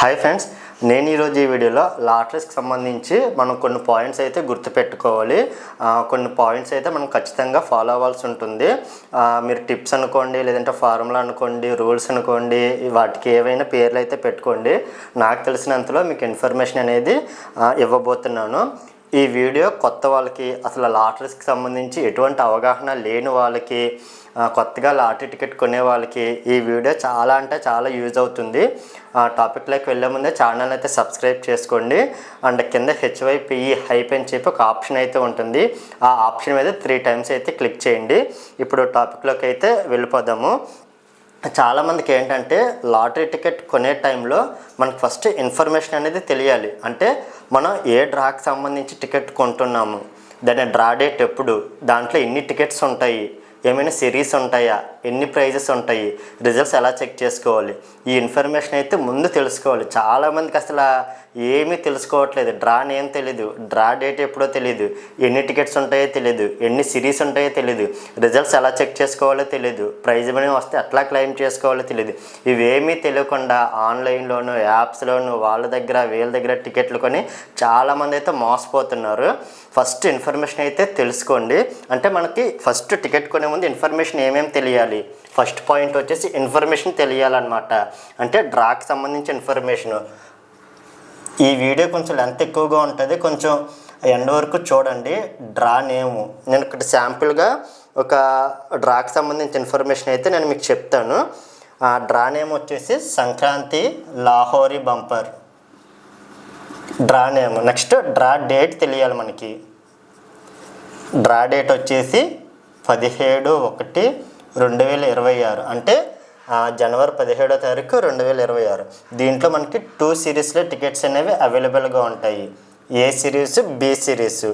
Hi friends నేను ఈరోజు ఈ వీడియోలో లాటరీస్కి సంబంధించి మనం కొన్ని పాయింట్స్ అయితే గుర్తుపెట్టుకోవాలి. కొన్ని పాయింట్స్ అయితే మనం ఖచ్చితంగా ఫాలో అవ్వాల్సి ఉంటుంది. మీరు టిప్స్ అనుకోండి లేదంటే ఫార్ములా అనుకోండి రూల్స్ అనుకోండి వాటికి ఏవైనా పేర్లు అయితే పెట్టుకోండి. నాకు తెలిసినంతలో మీకు ఇన్ఫర్మేషన్ అనేది ఇవ్వబోతున్నాను. ఈ వీడియో కొత్త వాళ్ళకి అసలు లాటరీస్కి సంబంధించి ఎటువంటి అవగాహన లేని వాళ్ళకి కొత్తగా లాటరీ టికెట్ కొనే వాళ్ళకి ఈ వీడియో చాలా అంటే చాలా యూజ్ అవుతుంది. ఆ టాపిక్లోకి వెళ్ళే ముందే ఛానల్ అయితే సబ్స్క్రైబ్ చేసుకోండి. అండ్ కింద హెచ్వైపిఈ హైప్ అని చెప్పి ఒక ఆప్షన్ అయితే ఉంటుంది. ఆ ఆప్షన్ మీద త్రీ టైమ్స్ అయితే క్లిక్ చేయండి. ఇప్పుడు టాపిక్లోకి అయితే వెళ్ళిపోదాము. చాలామందికి ఏంటంటే లాటరీ టికెట్ కొనే టైంలో మనకు ఫస్ట్ ఇన్ఫర్మేషన్ అనేది తెలియాలి. అంటే మనం ఏ డ్రాకి సంబంధించి టికెట్ కొంటున్నాము? దాని డ్రా డేట్ ఎప్పుడు? దాంట్లో ఎన్ని టికెట్స్ ఉంటాయి? ఏమైనా సిరీస్ ఉంటాయా? ఎన్ని ప్రైజెస్ ఉంటాయి? రిజల్ట్స్ ఎలా చెక్ చేసుకోవాలి? ఈ ఇన్ఫర్మేషన్ అయితే ముందు తెలుసుకోవాలి. చాలామందికి అసలు ఏమీ తెలుసుకోవట్లేదు. డ్రా నేమ్ తెలీదు. డ్రా డేట్ ఎప్పుడో తెలియదు ఎన్ని టికెట్స్ ఉంటాయో తెలియదు ఎన్ని సిరీస్ ఉంటాయో తెలియదు రిజల్ట్స్ ఎలా చెక్ చేసుకోవాలో తెలియదు ప్రైజ్ మనీ వస్తే ఎట్లా క్లెయిమ్ చేసుకోవాలో తెలియదు ఇవేమీ తెలియకుండా ఆన్లైన్లోను యాప్స్లోను వాళ్ళ దగ్గర వీళ్ళ దగ్గర టికెట్లు కొని చాలామంది అయితే మోసపోతున్నారు. ఫస్ట్ ఇన్ఫర్మేషన్ అయితే తెలుసుకోండి. అంటే మనకి ఫస్ట్ టికెట్ కొనే ముందు ఇన్ఫర్మేషన్ ఏమేమి తెలియాలి? ఫస్ట్ పాయింట్ వచ్చేసి ఇన్ఫర్మేషన్ తెలియాలన్నమాట. అంటే డ్రాకి సంబంధించి ఇన్ఫర్మేషన్. ఈ వీడియో కొంచెం లెంత్ ఎక్కువగా ఉంటుంది. కొంచెం ఎండ్ వరకు చూడండి. Draw name. నేను ఇక్కడ శాంపుల్గా ఒక డ్రాకి సంబంధించిన ఇన్ఫర్మేషన్ అయితే నేను మీకు చెప్తాను. ఆ డ్రా నేమ్ వచ్చేసి Sankranti Lohri bumper. Draw name. Next draw date తెలియాలి మనకి. డ్రా డేట్ వచ్చేసి పదిహేడు ఒకటి రెండు వేల ఇరవై ఆరు. అంటే జనవరి పదిహేడో తారీఖు రెండు వేల ఇరవై ఆరు. దీంట్లో మనకి టూ సిరీస్లో టికెట్స్ అనేవి అవైలబుల్గా ఉంటాయి. A series B series.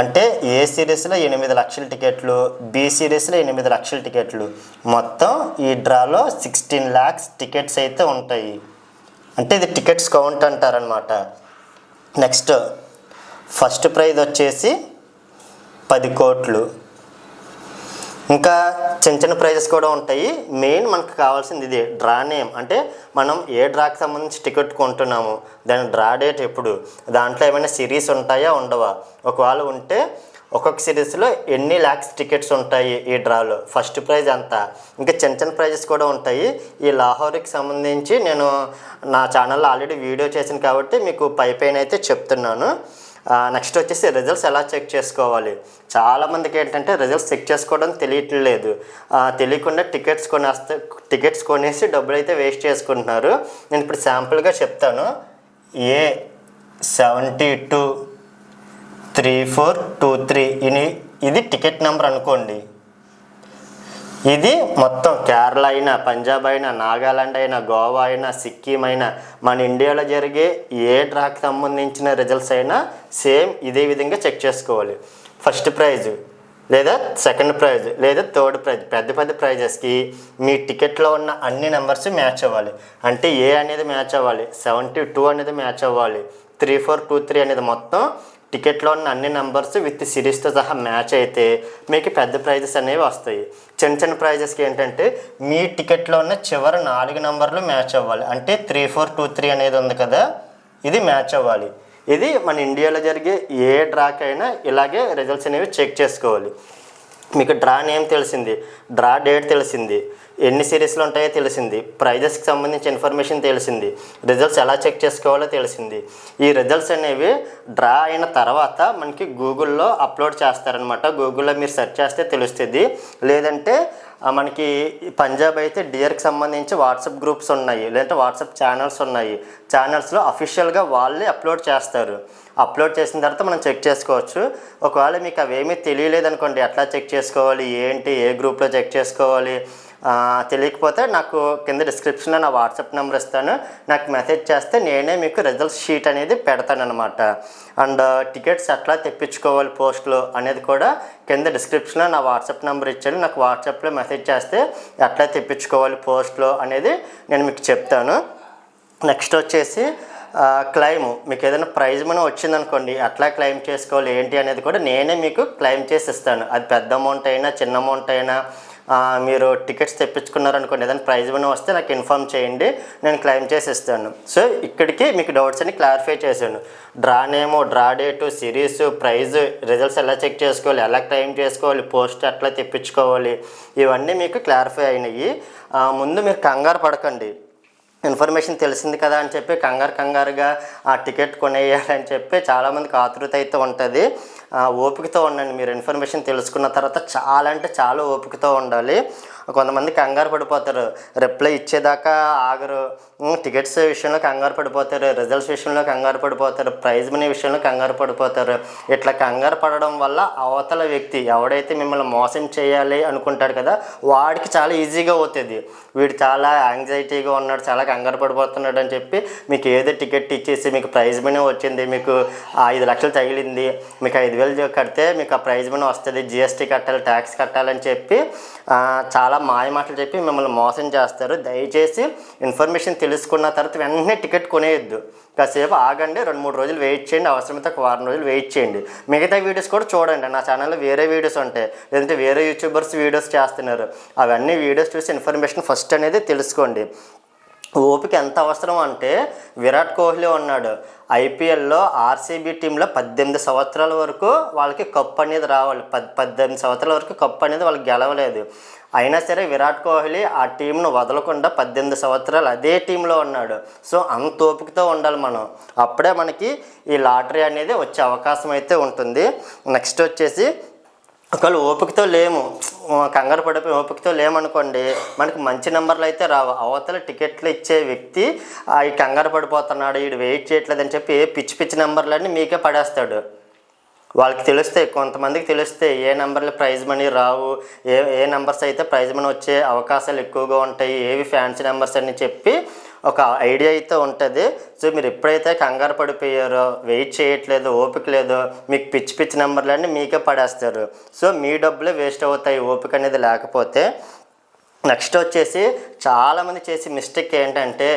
అంటే ఏ సిరీస్లో ఎనిమిది లక్షల టికెట్లు బి సిరీస్లో ఎనిమిది లక్షల టికెట్లు. మొత్తం ఈ డ్రాలో సిక్స్టీన్ ల్యాక్స్ టికెట్స్ అయితే ఉంటాయి. అంటే ఇది టికెట్స్ కౌంట్ అంటారనమాట నెక్స్ట్ ఫస్ట్ ప్రైజ్ వచ్చేసి పది కోట్లు. ఇంకా చిన్న చిన్న ప్రైజెస్ కూడా ఉంటాయి. మెయిన్ మనకు కావాల్సింది ఇది డ్రా నేమ్ అంటే మనం ఏ డ్రాకి సంబంధించి టికెట్ కొంటున్నాము దాని డ్రా డేట్ ఎప్పుడు దాంట్లో ఏమైనా సిరీస్ ఉంటాయా ఉండవా? ఒకవేళ ఉంటే ఒక్కొక్క సిరీస్లో ఎన్ని ల్యాక్స్ టికెట్స్ ఉంటాయి ఈ డ్రాలో ఫస్ట్ ప్రైజ్ ఎంత? ఇంకా చిన్న చిన్న ప్రైజెస్ కూడా ఉంటాయి. ఈ లాహోర్కి సంబంధించి నేను నా ఛానల్లో ఆల్రెడీ వీడియో చేశాను కాబట్టి మీకు పై పైన అయితే చెప్తున్నాను. నెక్స్ట్ వచ్చేసి రిజల్ట్స్ ఎలా చెక్ చేసుకోవాలి? చాలామందికి ఏంటంటే రిజల్ట్స్ చెక్ చేసుకోవడం తెలియట్లేదు. తెలియకుండా టికెట్స్ కొనేస్తే టికెట్స్ కొనేసి డబ్బులు అయితే వేస్ట్ చేసుకుంటున్నారు. నేను ఇప్పుడు శాంపుల్గా చెప్తాను. A seventy two three four two three ఇది ఇది టికెట్ నెంబర్ అనుకోండి. ఇది మొత్తం కేరళ అయినా పంజాబ్ అయినా నాగాలాండ్ అయినా గోవా అయినా సిక్కిం అయినా మన ఇండియాలో జరిగే ఏ ట్రాక్ సంబంధించిన రిజల్ట్స్ అయినా సేమ్ ఇదే విధంగా చెక్ చేసుకోవాలి. ఫస్ట్ ప్రైజ్ లేదా సెకండ్ ప్రైజ్ లేదా థర్డ్ ప్రైజ్ పెద్ద పెద్ద ప్రైజెస్కి మీ టికెట్లో ఉన్న అన్ని నెంబర్స్ మ్యాచ్ అవ్వాలి. అంటే ఏ అనేది మ్యాచ్ అవ్వాలి సెవెంటీ టూ అనేది మ్యాచ్ అవ్వాలి త్రీ ఫోర్ టూ త్రీ అనేది మొత్తం టికెట్లో ఉన్న అన్ని నెంబర్స్ విత్ సిరీస్తో సహా మ్యాచ్ అయితే మీకు పెద్ద ప్రైజెస్ అనేవి వస్తాయి. చిన్న చిన్న ప్రైజెస్కి ఏంటంటే మీ టికెట్లో ఉన్న చివరి నాలుగు నెంబర్లు మ్యాచ్ అవ్వాలి. అంటే త్రీ ఫోర్ టూ త్రీ అనేది ఉంది కదా ఇది మ్యాచ్ అవ్వాలి. ఇది మన ఇండియాలో జరిగే ఏ డ్రాకైనా ఇలాగే రిజల్ట్స్ అనేవి చెక్ చేసుకోవాలి. మీకు డ్రా నేమ్ తెలిసింది డ్రా డేట్ తెలిసింది ఎన్ని సిరీస్లు ఉంటాయో తెలిసింది. ప్రైజెస్కి సంబంధించి ఇన్ఫర్మేషన్ తెలిసింది. రిజల్ట్స్ ఎలా చెక్ చేసుకోవాలో తెలిసింది. ఈ రిజల్ట్స్ అనేవి డ్రా అయిన తర్వాత మనకి గూగుల్లో అప్లోడ్ చేస్తారనమాట గూగుల్లో మీరు సెర్చ్ చేస్తే తెలుస్తుంది. లేదంటే మనకి పంజాబ్ అయితే డియర్కి సంబంధించి వాట్సాప్ గ్రూప్స్ ఉన్నాయి. లేదంటే వాట్సాప్ ఛానల్స్ ఉన్నాయి. ఛానల్స్లో అఫీషియల్గా వాళ్ళే అప్లోడ్ చేస్తారు. అప్లోడ్ చేసిన తర్వాత మనం చెక్ చేసుకోవచ్చు. ఒకవేళ మీకు అవేమీ తెలియలేదనుకోండి ఎట్లా చెక్ చేసుకోవాలి? ఏంటి? ఏ గ్రూప్లో చెక్ చేసుకోవాలి? తెలియకపోతే నాకు కింద డిస్క్రిప్షన్లో నా వాట్సాప్ నెంబర్ ఇస్తాను. నాకు మెసేజ్ చేస్తే నేనే మీకు రిజల్ట్స్ షీట్ అనేది పెడతానమాట అండ్ టికెట్స్ ఎట్లా తెప్పించుకోవాలి పోస్ట్లో అనేది కూడా కింద డిస్క్రిప్షన్లో నా వాట్సాప్ నెంబర్ ఇచ్చాను నాకు వాట్సాప్లో మెసేజ్ చేస్తే ఎట్లా తెప్పించుకోవాలి పోస్ట్లో అనేది నేను మీకు చెప్తాను. నెక్స్ట్ వచ్చేసి క్లైమ్ మీకు ఏదైనా ప్రైజ్ మనీ వచ్చిందనుకోండి ఎట్లా క్లెయిమ్ చేసుకోవాలి ఏంటి అనేది కూడా నేనే మీకు క్లెయిమ్ చేసి ఇస్తాను. అది పెద్ద అమౌంట్ అయినా చిన్న అమౌంట్ అయినా మీరు టికెట్స్ తెప్పించుకున్నారనుకోండి ఏదైనా ప్రైజ్ మనీ వస్తే నాకు ఇన్ఫామ్ చేయండి నేను క్లెయిమ్ చేసి ఇస్తాను. సో ఇక్కడికి మీకు డౌట్స్ అన్ని క్లారిఫై చేశాను. Draw name draw date series prize results ఎలా చెక్ చేసుకోవాలి ఎలా క్లెయిమ్ చేసుకోవాలి పోస్ట్ ఎట్లా తెప్పించుకోవాలి ఇవన్నీ మీకు క్లారిఫై అయినాయి. ముందు మీరు కంగారు పడకండి. ఇన్ఫర్మేషన్ తెలిసింది కదా అని చెప్పి కంగారు కంగారుగా ఆ టికెట్ కొనేయాలని చెప్పి చాలామందికి ఆతృత అయితే ఉంటుంది. ఓపికతో ఉండండి. మీరు ఇన్ఫర్మేషన్ తెలుసుకున్న తర్వాత చాలా అంటే చాలా ఓపికతో ఉండాలి. కొంతమంది కంగారు పడిపోతారు. రిప్లై ఇచ్చేదాకా ఆగరు. టికెట్స్ విషయంలో కంగారు పడిపోతారు. రిజల్ట్స్ విషయంలో కంగారు పడిపోతారు. ప్రైజ్ మనీ విషయంలో కంగారు పడిపోతారు. ఇట్లా కంగారు పడడం వల్ల అవతల వ్యక్తి ఎవడైతే మిమ్మల్ని మోసం చేయాలి అనుకుంటాడు కదా వాడికి చాలా ఈజీగా అవుతుంది. వీడు చాలా యాంగ్జైటీగా ఉన్నాడు చాలా కంగారు పడిపోతున్నాడు అని చెప్పి మీకు ఏదో టికెట్ ఇచ్చేసి మీకు ప్రైజ్ మనీ వచ్చింది మీకు ఐదు లక్షలు తగిలింది మీకు ఐదు వేలు కడితే మీకు ఆ ప్రైజ్ మనీ వస్తుంది. జిఎస్టీ కట్టాలి ట్యాక్స్ కట్టాలని చెప్పి చాలా మాయ మాటలు చెప్పి మిమ్మల్ని మోసం చేస్తారు. దయచేసి ఇన్ఫర్మేషన్ తెలుసుకున్న తర్వాత వెంటనే టికెట్ కొనేయద్దు. కాసేపు ఆగండి రెండు మూడు రోజులు వెయిట్ చేయండి అవసరమైతే ఒక వారం రోజులు వెయిట్ చేయండి. మిగతా వీడియోస్ కూడా చూడండి. నా ఛానల్లో వేరే వీడియోస్ ఉంటాయి. లేదంటే వేరే యూట్యూబర్స్ వీడియోస్ చేస్తున్నారు. అవన్నీ వీడియోస్ చూసి ఇన్ఫర్మేషన్ ఫస్ట్ అనేది తెలుసుకోండి. ఓపిక ఎంత అవసరం అంటే విరాట్ కోహ్లీ ఉన్నాడు. ఐపీఎల్లో ఆర్సీబీ టీంలో పద్దెనిమిది సంవత్సరాల వరకు వాళ్ళకి కప్పు అనేది రావాలి. పద్ పద్దెనిమిది సంవత్సరాల వరకు కప్పు అనేది వాళ్ళకి గెలవలేదు. అయినా సరే విరాట్ కోహ్లీ ఆ టీంను వదలకుండా పద్దెనిమిది సంవత్సరాలు అదే టీంలో ఉన్నాడు. సో అంత ఓపికతో ఉండాలి మనం. అప్పుడే మనకి ఈ లాటరీ అనేది వచ్చే అవకాశం అయితే ఉంటుంది. నెక్స్ట్ వచ్చేసి ఒకవేళ ఓపికతో లేము కంగారు పడిపోయి ఓపికతో లేమనుకోండి మనకి మంచి నెంబర్లు అయితే రావు. అవతల టికెట్లు ఇచ్చే వ్యక్తి ఆ, ఈ కంగారు పడిపోతున్నాడు వీడు వెయిట్ చేయట్లేదని చెప్పి పిచ్చి పిచ్చి నెంబర్లన్నీ మీకే పడేస్తాడు. వాళ్ళకి తెలుస్తే కొంతమందికి తెలిస్తే ఏ నెంబర్లు ప్రైజ్ మనీ రావు ఏ ఏ నెంబర్స్ అయితే ప్రైజ్ మనీ వచ్చే అవకాశాలు ఎక్కువగా ఉంటాయి ఏవి ఫ్యాన్సీ నెంబర్స్ అని చెప్పి ఒక ఐడియా అయితే ఉంటుంది. సో మీరు ఎప్పుడైతే కంగారు పడిపోయారో వెయిట్ చేయట్లేదు ఓపిక లేదో మీకు పిచ్చి పిచ్చి నెంబర్లన్నీ మీకే పడేస్తారు. సో మీ డబ్బులే వేస్ట్ అవుతాయి ఓపిక అనేది లేకపోతే. నెక్స్ట్ వచ్చేసి చాలామంది చేసే మిస్టేక్ ఏంటంటే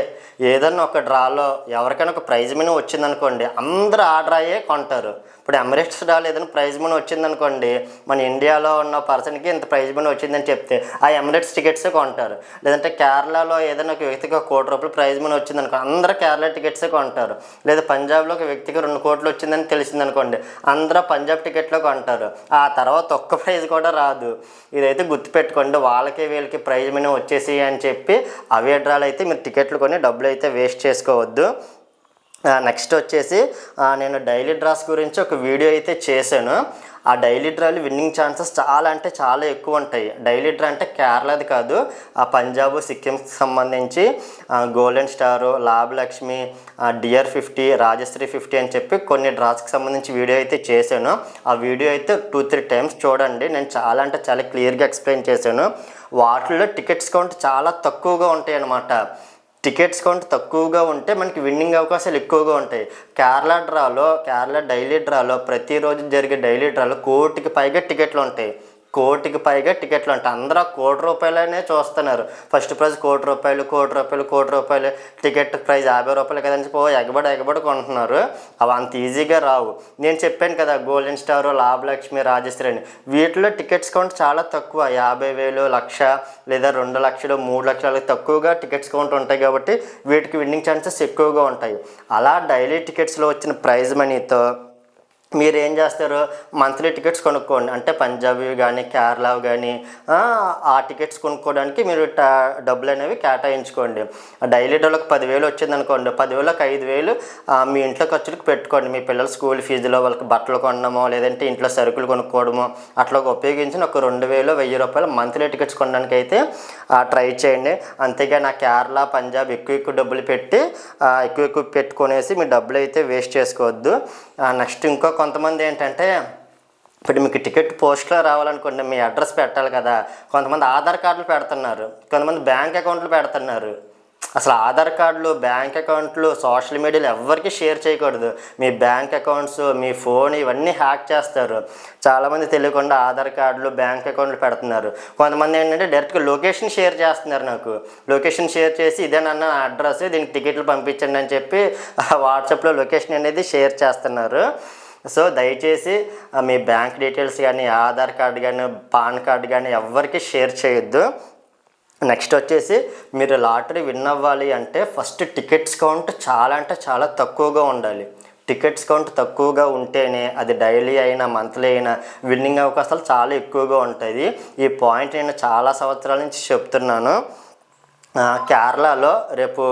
ఏదన్నా ఒక డ్రాలో ఎవరికైనా ఒక ప్రైజ్ మనీ వచ్చిందనుకోండి అందరూ ఆ డ్రాయే కొంటారు. ఇప్పుడు ఎమరేట్స్ డాల్ ఏదైనా ప్రైజ్ మనీ వచ్చిందనుకోండి మన ఇండియాలో ఉన్న పర్సన్కి ఇంత ప్రైజ్ మనీ వచ్చిందని చెప్తే ఆ ఎమరేట్స్ టికెట్సే కొంటారు. లేదంటే కేరళలో ఏదైనా ఒక వ్యక్తికి ఒక కోటి రూపాయలు ప్రైజ్ మనీ వచ్చిందనుకో అందరూ కేరళ టికెట్సే కొంటారు. లేదా పంజాబ్లో ఒక వ్యక్తికి రెండు కోట్లు వచ్చిందని తెలిసిందనుకోండి అందరూ పంజాబ్ టికెట్లో కొంటారు. ఆ తర్వాత ఒక్క ప్రైజ్ కూడా రాదు. ఇదైతే గుర్తుపెట్టుకోండి వాళ్ళకి వీళ్ళకి ప్రైజ్ మనీ వచ్చేసి అని చెప్పి అవే డ్రాలు అయితే మీరు టికెట్లు కొని డబ్బులు అయితే వేస్ట్ చేసుకోవద్దు. నెక్స్ట్ వచ్చేసి నేను డైలీ డ్రాస్ గురించి ఒక వీడియో అయితే చేశాను. ఆ డైలీ డ్రాలు విన్నింగ్ ఛాన్సెస్ చాలా అంటే చాలా ఎక్కువ ఉంటాయి. డైలీ డ్రా అంటే కేరళది కాదు ఆ పంజాబ్ సిక్కింకి సంబంధించి గోల్డెన్ స్టారు లాభలక్ష్మి ఆ, డియర్ ఫిఫ్టీ రాజశ్రీ ఫిఫ్టీ అని చెప్పి కొన్ని డ్రాస్కి సంబంధించి వీడియో అయితే చేశాను. ఆ వీడియో అయితే టూ త్రీ టైమ్స్ చూడండి. నేను చాలా అంటే చాలా క్లియర్గా ఎక్స్ప్లెయిన్ చేశాను. వాటిల్లో టికెట్స్ కౌంట్ చాలా తక్కువగా ఉంటాయి అన్నమాట టికెట్స్ కౌంట్ తక్కువగా ఉంటే మనకి విన్నింగ్ అవకాశాలు ఎక్కువగా ఉంటాయి. కేరళ డ్రాలో కేరళ డైలీ డ్రాలో ప్రతిరోజు జరిగే డైలీ డ్రాలో కోటికి పైగా టికెట్లు ఉంటాయి. కోటికి పైగా టికెట్లు ఉంటాయి. అందరూ ఆ కోటి రూపాయలనే చూస్తున్నారు. ఫస్ట్ ప్రైజ్ కోటి రూపాయలు కోటి రూపాయలు కోటి రూపాయలు. టికెట్ ప్రైజ్ యాభై రూపాయలు కదని చెప్పి ఓ ఎగబడి ఎగబడి కొంటున్నారు. అవి అంత ఈజీగా రావు. నేను చెప్పాను కదా గోల్డెన్ స్టార్ లాభలక్ష్మి రాజశ్రీ అని వీటిలో టికెట్స్ కౌంట్ చాలా తక్కువ. యాభై వేలు లక్ష లేదా రెండు లక్షలు మూడు లక్షలు తక్కువగా టికెట్స్ కౌంట్ ఉంటాయి కాబట్టి వీటికి విన్నింగ్ ఛాన్సెస్ ఎక్కువగా ఉంటాయి. అలా డైలీ టికెట్స్లో వచ్చిన ప్రైజ్ మనీతో మీరు ఏం చేస్తారు? మంత్లీ టికెట్స్ కొనుక్కోండి. అంటే పంజాబీ కానీ కేరళ కానీ ఆ టికెట్స్ కొనుక్కోవడానికి మీరు టా డబ్బులు అనేవి కేటాయించుకోండి డైలీ డోలకు పదివేలు వచ్చింది అనుకోండి పదివేలకు ఐదు వేలు మీ ఇంట్లో ఖర్చులకు పెట్టుకోండి. మీ పిల్లల స్కూల్ ఫీజులో వాళ్ళకి బట్టలు కొనడమో లేదంటే ఇంట్లో సరుకులు కొనుక్కోవడమో అట్లా ఉపయోగించిన ఒక రెండు వేలు వెయ్యి రూపాయలు మంత్లీ టికెట్స్ కొనడానికి అయితే ట్రై చేయండి. అంతేగాని ఆ కేరళ పంజాబ్ ఎక్కువ ఎక్కువ డబ్బులు పెట్టి ఎక్కువ ఎక్కువ పెట్టుకునేసి మీ డబ్బులు అయితే వేస్ట్ చేసుకోవద్దు. నెక్స్ట్ ఇంకో కొంతమంది ఏంటంటే ఇప్పుడు మీకు టికెట్ పోస్ట్లో రావాలనుకోండి మీ అడ్రస్ పెట్టాలి కదా. కొంతమంది ఆధార్ కార్డులు పెడుతున్నారు. కొంతమంది బ్యాంక్ అకౌంట్లు పెడుతున్నారు. అసలు ఆధార్ కార్డులు బ్యాంక్ అకౌంట్లు సోషల్ మీడియాలో ఎవరికి షేర్ చేయకూడదు. మీ బ్యాంక్ అకౌంట్స్ మీ ఫోన్ ఇవన్నీ హ్యాక్ చేస్తారు. చాలామంది తెలియకుండా ఆధార్ కార్డులు బ్యాంక్ అకౌంట్లు పెడుతున్నారు. కొంతమంది ఏంటంటే డైరెక్ట్గా లొకేషన్ షేర్ చేస్తున్నారు నాకు. లొకేషన్ షేర్ చేసి ఇదేనన్న అడ్రస్ దీనికి టికెట్లు పంపించండి అని చెప్పి వాట్సాప్లో లొకేషన్ అనేది షేర్ చేస్తున్నారు. సో దయచేసి మీ బ్యాంక్ డీటెయిల్స్ కానీ ఆధార్ కార్డు కానీ పాన్ కార్డు కానీ ఎవరికి షేర్ చేయొద్దు. నెక్స్ట్ వచ్చేసి మీరు లాటరీ విన్ అవ్వాలి అంటే ఫస్ట్ టికెట్స్ కౌంట్ చాలా అంటే చాలా తక్కువగా ఉండాలి. టికెట్స్ కౌంట్ తక్కువగా ఉంటేనే అది డైలీ అయినా మంత్లీ అయినా విన్నింగ్ అవకాశాలు చాలా ఎక్కువగా ఉంటాయి. ఈ పాయింట్ నేను చాలా సంవత్సరాల నుంచి చెప్తున్నాను. కేరళలో రేపు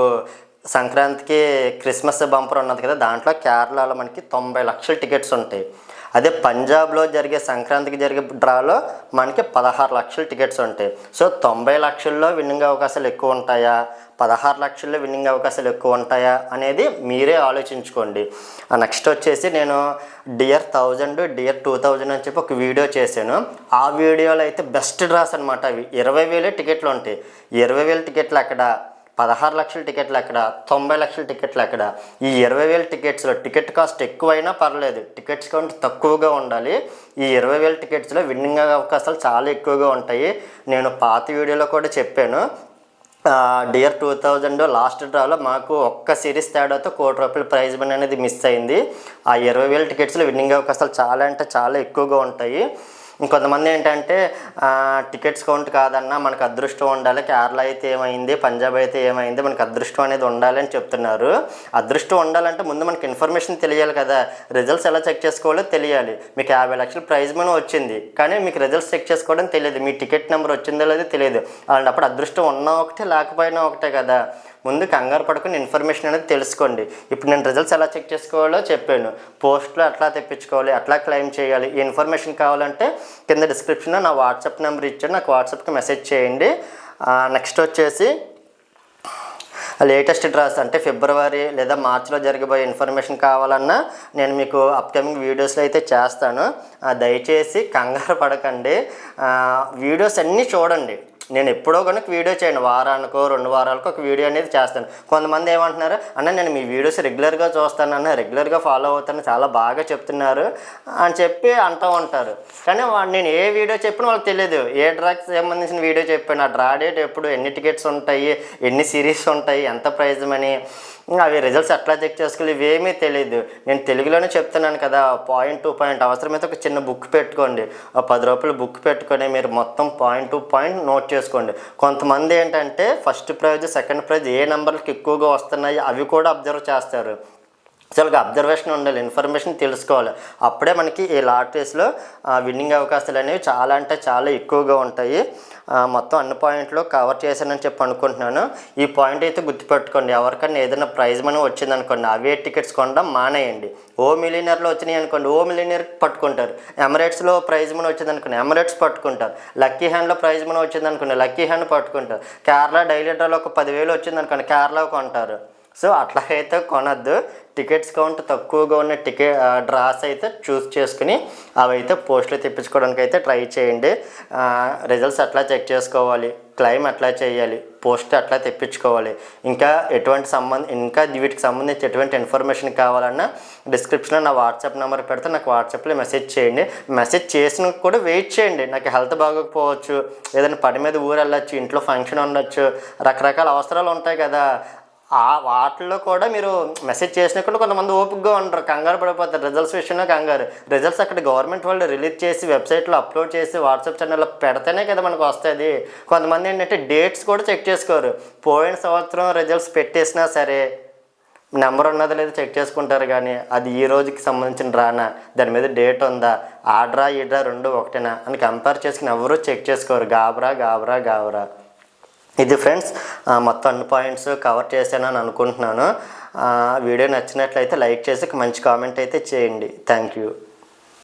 సంక్రాంతికి క్రిస్మస్ బంపర్ ఉన్నది కదా దాంట్లో కేరళలో మనకి తొంభై లక్షల టికెట్స్ ఉంటాయి. అదే పంజాబ్లో జరిగే సంక్రాంతికి జరిగే డ్రాలో మనకి పదహారు లక్షల టికెట్స్ ఉంటాయి. సో తొంభై లక్షల్లో విన్నింగ్ అవకాశాలు ఎక్కువ ఉంటాయా? పదహారు లక్షల్లో విన్నింగ్ అవకాశాలు ఎక్కువ ఉంటాయా? అనేది మీరే ఆలోచించుకోండి. నెక్స్ట్ వచ్చేసి నేను dear thousand dear two thousand అని చెప్పి ఒక వీడియో చేశాను. ఆ వీడియోలో అయితే బెస్ట్ డ్రాస్ అనమాట అవి. ఇరవై వేలే టికెట్లు ఉంటాయి. ఇరవై వేల టికెట్లు అక్కడ పదహారు లక్షల టికెట్లు ఎక్కడ తొంభై లక్షల టికెట్లు ఎక్కడ ఈ ఇరవై వేల టికెట్స్లో టికెట్ కాస్ట్ ఎక్కువైనా పర్లేదు. టికెట్స్ కౌంట్ తక్కువగా ఉండాలి. ఈ ఇరవై వేల టికెట్స్లో విన్నింగ్ అవకాశాలు చాలా ఎక్కువగా ఉంటాయి. నేను పాత వీడియోలో కూడా చెప్పాను. డియర్ టూ థౌజండ్ లాస్ట్ డ్రాలో మాకు ఒక్క సిరీస్ తేడాతో కోటి రూపాయల ప్రైజ్ మనీ అనేది మిస్ అయింది. ఆ ఇరవై వేల టికెట్స్లో విన్నింగ్ అవకాశాలు చాలా అంటే చాలా ఎక్కువగా ఉంటాయి. ఇంకొంతమంది ఏంటంటే టికెట్స్ కౌంట్ కాదన్నా మనకు అదృష్టం ఉండాలి. కేరళ అయితే ఏమైంది? పంజాబ్ అయితే ఏమైంది? మనకు అదృష్టం అనేది ఉండాలి అని చెప్తున్నారు. అదృష్టం ఉండాలంటే ముందు మనకి ఇన్ఫర్మేషన్ తెలియాలి కదా. రిజల్ట్స్ ఎలా చెక్ చేసుకోవాలో తెలియాలి. మీకు యాభై లక్షల ప్రైజ్ మనీ వచ్చింది. కానీ మీకు రిజల్ట్స్ చెక్ చేసుకోవడం తెలియదు. మీ టికెట్ నెంబర్ వచ్చిందో లేదో తెలియదు. అలాంటప్పుడు అదృష్టం ఉన్నా ఒకటే లేకపోయినా ఒకటే కదా. ముందు కంగారు పడుకుని ఇన్ఫర్మేషన్ అనేది తెలుసుకోండి. ఇప్పుడు నేను రిజల్ట్స్ ఎలా చెక్ చేసుకోవాలో చెప్పాను. పోస్ట్లో ఎట్లా తెప్పించుకోవాలి ఎట్లా క్లెయిమ్ చేయాలి. ఈ ఇన్ఫర్మేషన్ కావాలంటే కింద డిస్క్రిప్షన్లో నా వాట్సాప్ నెంబర్ ఇచ్చాడు. నాకు వాట్సాప్కి మెసేజ్ చేయండి. నెక్స్ట్ వచ్చేసి లేటెస్ట్ డ్రాస్ అంటే ఫిబ్రవరి లేదా మార్చిలో జరగబోయే ఇన్ఫర్మేషన్ కావాలన్నా నేను మీకు అప్కమింగ్ వీడియోస్లో అయితే చేస్తాను. దయచేసి కంగారు పడకండి. వీడియోస్ అన్నీ చూడండి. నేను ఎప్పుడో కనుక వీడియో చేయండి వారానికో రెండు వారాలకో ఒక వీడియో అనేది చేస్తాను. కొంతమంది ఏమంటున్నారు అన్న నేను మీ వీడియోస్ రెగ్యులర్గా చూస్తాను అన్న రెగ్యులర్గా ఫాలో అవుతాను చాలా బాగా చెప్తున్నారు అని చెప్పి అంటూ ఉంటారు. కానీ వా- నేను ఏ వీడియో చెప్పినా వాళ్ళకి తెలియదు. ఏ డ్రాకి సంబంధించిన వీడియో చెప్పాను ఆ డ్రా డేట్ ఎప్పుడు ఎన్ని టికెట్స్ ఉంటాయి ఎన్ని సిరీస్ ఉంటాయి ఎంత ప్రైజ్ మనీ అవి రిజల్ట్స్ ఎట్లా చెక్ చేసుకోవాలి ఇవేమీ తెలియదు నేను తెలుగులోనే చెప్తున్నాను కదా పాయింట్ టు పాయింట్ అవసరమైతే ఒక చిన్న బుక్ పెట్టుకోండి. ఆ పది రూపాయలు బుక్ పెట్టుకొని మీరు మొత్తం పాయింట్ టు పాయింట్ నోట్ చేసుకోండి. కొంతమంది ఏంటంటే ఫస్ట్ ప్రైజ్ సెకండ్ ప్రైజ్ ఏ నెంబర్లకు ఎక్కువగా వస్తున్నాయి అవి కూడా అబ్జర్వ్ చేస్తారు. అసలు అబ్జర్వేషన్ ఉండాలి ఇన్ఫర్మేషన్ తెలుసుకోవాలి. అప్పుడే మనకి ఈ లాటరీస్లో విన్నింగ్ అవకాశాలు అనేవి చాలా అంటే చాలా ఎక్కువగా ఉంటాయి. మొత్తం అన్ని పాయింట్లు కవర్ చేశానని చెప్పి అనుకుంటున్నాను. ఈ పాయింట్ అయితే గుర్తుపెట్టుకోండి. ఎవరికైనా ఏదైనా ప్రైజ్ మనీ వచ్చింది అనుకోండి అవే టికెట్స్ కొనడం మానేయండి. ఓ మిలినర్లో వచ్చినాయి అనుకోండి ఓ మిలినర్ పట్టుకుంటారు. ఎమరేట్స్లో ప్రైజ్ మనీ వచ్చింది అనుకోండి ఎమరేట్స్ పట్టుకుంటారు. లక్కీ హ్యాండ్లో ప్రైజ్ మనీ వచ్చింది అనుకోండి లక్కీ హ్యాండ్ పట్టుకుంటారు. కేరళ డైలీ డ్రాలో ఒక పదివేలు వచ్చింది అనుకోండి కేరళ కొంటారు. సో అట్లా అయితే కొనద్దు. టికెట్స్ కౌంట్ తక్కువగా ఉన్న టికెట్ డ్రాస్ అయితే చూస్ చేసుకుని అవైతే పోస్టులు తెప్పించుకోవడానికి అయితే ట్రై చేయండి. రిజల్ట్స్ అట్లా చెక్ చేసుకోవాలి. క్లైమ్ అట్లా చేయాలి. పోస్ట్ అట్లా తెప్పించుకోవాలి. ఇంకా ఎటువంటి సంబంధ ఇంకా వీటికి సంబంధించి ఎటువంటి ఇన్ఫర్మేషన్ కావాలన్నా డిస్క్రిప్షన్లో నా వాట్సాప్ నెంబర్ పెడితే నాకు వాట్సాప్లో మెసేజ్ చేయండి. మెసేజ్ చేసిన కూడా వెయిట్ చేయండి. నాకు హెల్త్ బాగోకపోవచ్చు ఏదైనా పని మీద ఊరు వెళ్ళచ్చు ఇంట్లో ఫంక్షన్ ఉండొచ్చు రకరకాల అవసరాలు ఉంటాయి కదా. ఆ వాటిల్లో కూడా మీరు మెసేజ్ చేసినా కూడా కొంతమంది ఓపికగా ఉండరు. కంగారు పడిపోతారు. రిజల్ట్స్ విషయంలో కంగారు. రిజల్ట్స్ అక్కడ గవర్నమెంట్ వాళ్ళు రిలీజ్ చేసి వెబ్సైట్లో అప్లోడ్ చేసి వాట్సాప్ ఛానల్లో పెడితేనే కదా మనకు వస్తుంది. కొంతమంది ఏంటంటే డేట్స్ కూడా చెక్ చేసుకోరు. పోయిన సంవత్సరం రిజల్ట్స్ పెట్టేసినా సరే నెంబర్ ఉన్నదో లేదో చెక్ చేసుకుంటారు కానీ అది ఈ రోజుకి సంబంధించిన రానా? దాని మీద డేట్ ఉందా? ఆడ్రా ఈడ్రా రెండు ఒకటేనా? అని కంపేర్ చేసుకుని ఎవరూ చెక్ చేసుకోరు. గాబరా గాబరా గాబరా. ఇది ఫ్రెండ్స్ మొత్తం అన్ని పాయింట్స్ కవర్ చేశానని అనుకుంటున్నాను. వీడియో నచ్చినట్లయితే లైక్ చేసి మంచి కామెంట్ అయితే చేయండి. Thank you